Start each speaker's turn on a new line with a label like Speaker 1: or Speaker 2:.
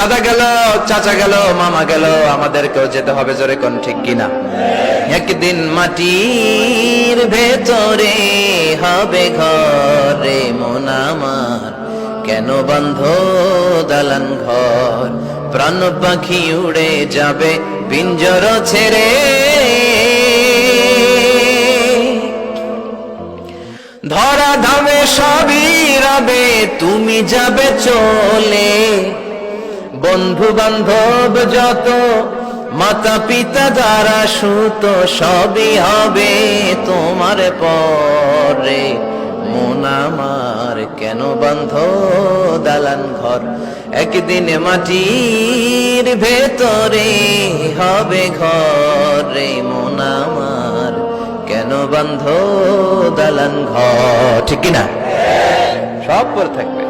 Speaker 1: দাদা গেল, চাচা গেল, মামা গেল, আমাদেরকেও যেতে হবে জোরে কোন ঠিক কিনা? একদিন মাটির ভেতরে হবে ঘরে মন আমার। কেন বন্ধ দালান ঘর? প্রাণ পাখি উড়ে যাবে পিঞ্জর ছেড়ে। ধরা ধামে সবই রবে তুমি যাবে চলে। বন্ধু বান্ধব যত মাতা পিতা দ্বারা সুত, সবই হবে তোমার পরে। মন আমার কেন বন্ধ দালান ঘর? একদিন মাটির ভেতরে হবে ঘরে। মন আমার কেন বন্ধ দালান ঘর? ঠিক কিনা? সব পরে থাকবে।